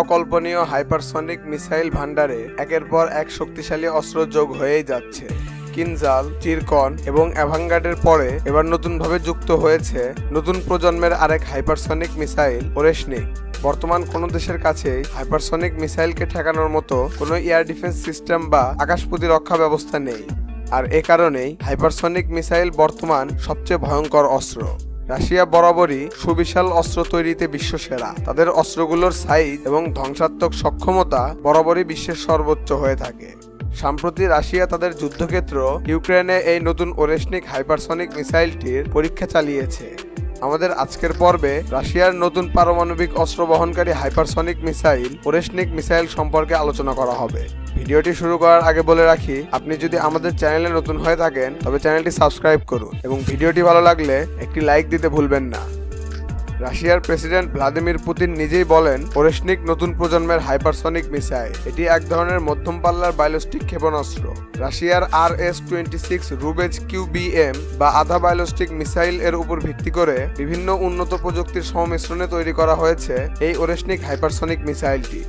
অকল্পনীয় hypersonic missile ভান্ডারে একের পর এক শক্তিশালী অস্ত্র যোগ হয়েই যাচ্ছে। কিনজাল, চিরকন এবং অ্যাভাঙ্গার্ডের পরে এবার নতুনভাবে যুক্ত হয়েছে নতুন প্রজন্মের আরেক হাইপারসনিক মিসাইল ওরেশনিক বর্তমান কোনো দেশের কাছে হাইপারসনিক মিসাইলকে ঠেকানোর মতো কোনো এয়ার ডিফেন্স সিস্টেম বা আকাশ প্রতিরক্ষা ব্যবস্থা নেই। আর এ কারণেই হাইপারসনিক মিসাইল বর্তমান সবচেয়ে ভয়ঙ্কর অস্ত্র। রাশিয়া বরাবরই সুবিশাল অস্ত্র তৈরিতে বিশ্বসেরা। তাদের অস্ত্রগুলোর সাইজ এবং ধ্বংসাত্মক সক্ষমতা বরাবরই বিশ্বের সর্বোচ্চ হয়ে থাকে। সম্প্রতি রাশিয়া তাদের যুদ্ধক্ষেত্র ইউক্রেনে এই নতুন ওরেশনিক হাইপারসনিক মিসাইলটির পরীক্ষা চালিয়েছে। আমাদের আজকের পর্বে রাশিয়ার নতুন পারমাণবিক অস্ত্র বহনকারী হাইপারসনিক মিসাইল ওরেশনিক মিসাইল সম্পর্কে আলোচনা করা হবে। ভিডিওটি শুরু করার আগে বলে রাখি, আপনি যদি আমাদের চ্যানেলে নতুন হয়ে থাকেন, তবে চ্যানেলটি সাবস্ক্রাইব করুন এবং ভিডিওটি ভালো লাগলে একটি লাইক দিতে ভুলবেন না। রাশিয়ার প্রেসিডেন্ট ভ্লাদিমির পুতিন নিজেই বলেন, ওরেশনিক নতুন প্রজন্মের হাইপারসনিক মিসাইল। এটি এক ধরনের মধ্যম পাল্লার বায়োস্টিক ক্ষেপণাস্ত্র। রাশিয়ার আর RS twenty six Rubezh ICBM বা আধা বায়োস্টিক মিসাইল এর উপর ভিত্তি করে বিভিন্ন উন্নত প্রযুক্তির সংমিশ্রণে তৈরি করা হয়েছে এই ওরেশনিক হাইপারসনিক মিসাইলটি।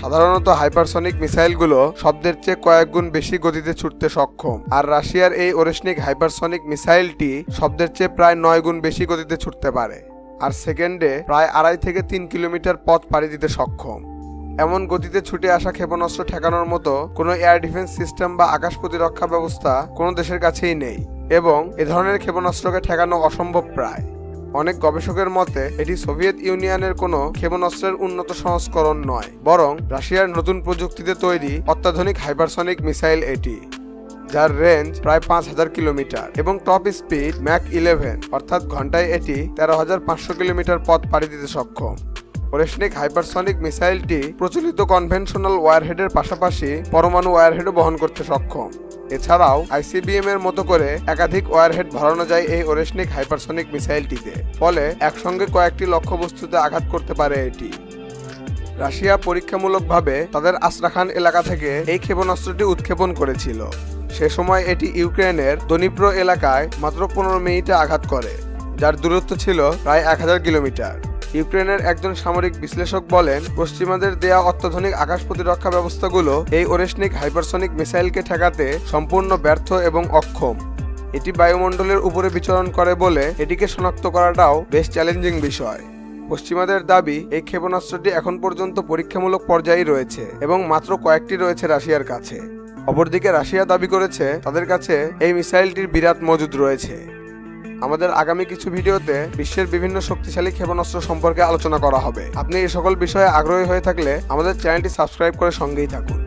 সাধারণত হাইপারসনিক মিসাইলগুলো শব্দের চেয়ে কয়েক গুণ বেশি গতিতে ছুটতে সক্ষম। আর রাশিয়ার এই ওরেশনিক হাইপারসনিক মিসাইলটি শব্দের চেয়ে প্রায় নয় গুণ বেশি গতিতে ছুটতে পারে। আর সেকেন্ডে প্রায় আড়াই থেকে তিন কিলোমিটার পথ পাড়ি দিতে সক্ষম। এমন গতিতে ছুটে আসা ক্ষেপণাস্ত্র ঠেকানোর মতো কোনো এয়ার ডিফেন্স সিস্টেম বা আকাশ প্রতিরক্ষা ব্যবস্থা কোনো দেশের কাছেই নেই এবং এ ধরনের ক্ষেপণাস্ত্রকে ঠেকানো অসম্ভব প্রায়। অনেক গবেষকের মতে, এটি সোভিয়েত ইউনিয়নের কোনো ক্ষেপণাস্ত্রের উন্নত সংস্করণ নয়, বরং রাশিয়ার নতুন প্রযুক্তিতে তৈরি অত্যাধুনিক হাইপারসনিক মিসাইল এটি। যার রেঞ্জ প্রায় পাঁচ হাজার কিলোমিটার এবং টপ স্পিড ম্যাক ইলেভেন অর্থাৎ ঘন্টায় এটি তেরো হাজার পাঁচশো কিলোমিটার পথ পাড়ি দিতে সক্ষম। ওরেশনিক হাইপারসনিক মিসাইলটি প্রচলিত কনভেনশনাল ওয়ারহেডের পাশাপাশি পরমাণু ওয়ারহেডও বহন করতে সক্ষম। এছাড়াও আইসিবিএম এর মতো করে একাধিক ওয়ারহেড ভরানো যায় এই ওরেশনিক হাইপারসনিক মিসাইলটিতে, ফলে একসঙ্গে কয়েকটি লক্ষ্যবস্তুতে আঘাত করতে পারে এটি। রাশিয়া পরীক্ষামূলকভাবে তাদের আস্ট্রাখান এলাকা থেকে এই ক্ষেপণাস্ত্রটি উৎক্ষেপণ করেছিল। সে সময় এটি ইউক্রেনের দনিপ্র এলাকায় মাত্র পনেরো মিনিটে আঘাত করে, যার দূরত্ব ছিল প্রায় এক হাজার কিলোমিটার। ইউক্রেনের একজন সামরিক বিশ্লেষক বলেন, পশ্চিমাদের দেয়া অত্যাধুনিক আকাশ প্রতিরক্ষা ব্যবস্থাগুলো এই ওরেশনিক হাইপারসনিক মিসাইলকে ঠেকাতে সম্পূর্ণ ব্যর্থ এবং অক্ষম। এটি বায়ুমণ্ডলের উপরে বিচরণ করে বলে এটিকে শনাক্ত করাটাও বেশ চ্যালেঞ্জিং বিষয়। পশ্চিমাদের দাবি, এই ক্ষেপণাস্ত্রটি এখন পর্যন্ত পরীক্ষামূলক পর্যায়ে রয়েছে এবং মাত্র কয়েকটি রয়েছে রাশিয়ার কাছে। অপরদিকে রাশিয়া দাবি করেছে, তাদের কাছে এই মিসাইলটির বিরাট মজুদ রয়েছে। আমাদের আগামী কিছু ভিডিওতে বিশ্বের বিভিন্ন শক্তিশালী ক্ষেপণাস্ত্র সম্পর্কে আলোচনা করা হবে। আপনি এই সকল বিষয়ে আগ্রহী হয়ে থাকলে আমাদের চ্যানেলটি সাবস্ক্রাইব করে সঙ্গেই থাকুন।